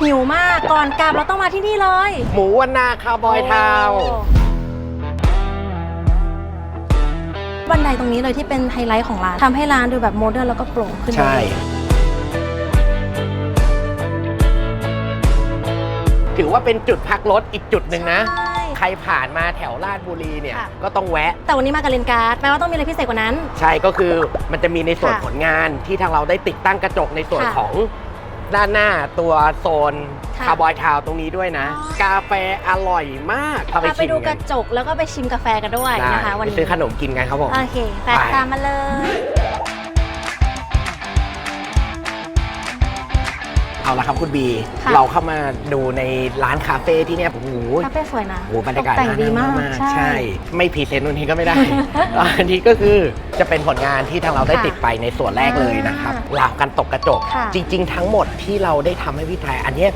หิวมากก่อนกลับเราต้องมาที่นี่เลยหมูวันนาคาวบอยทาวน์โอ้บันไดตรงนี้เลยที่เป็นไฮไลท์ของร้านทำให้ร้านดูแบบโมเดิร์นแล้วก็โปร่งขึ้นใช่ ถือว่าเป็นจุดพักรถอีกจุดหนึ่งนะ ใช่ ใครผ่านมาแถวลาดบุรีเนี่ย ค่ะ ก็ต้องแวะ แต่วันนี้มากับเลนการ์ดแปลว่าต้องมีอะไรพิเศษกว่านั้น ใช่ก็คือมันจะมีในส่วนค่ะผลงานที่ทางเราได้ติดตั้งกระจกในส่วนค่ะ ของ ด้านหน้าตัวโซนค่ะคาร์บอยทาวน์ตรงนี้ด้วยนะ อ๋อ กาแฟอร่อยมากเข้าไปพาไปชิมดูกกัระนจกแล้วก็ไปชิมกาแฟกันด้วยได้นะคะ วันไปนี้ซื้อขนมกินกันครับผม โอเคไปไป ตามมาเลย เอาละครับคุณบี ค่ะ เราเข้ามาดูในร้านคาเฟ่ที่เนี่ยโอ้โหคาเฟ่สวยนะโอ้โหบรรยากาศตแต่งดีมากน่นั่งใช่ใช่ ไม่พรีเซนต์วันนี้ก็ไม่ได้ อันนี้ก็คือจะเป็นผลงานที่ทางเราได้ค่ะติดไปในส่วนแรกเลยนะครับอ่าราวกันตกกระจก ค่ะจริง ๆ ทั้งหมดที่เราได้ทำให้พี่ไทยอันเนี้ย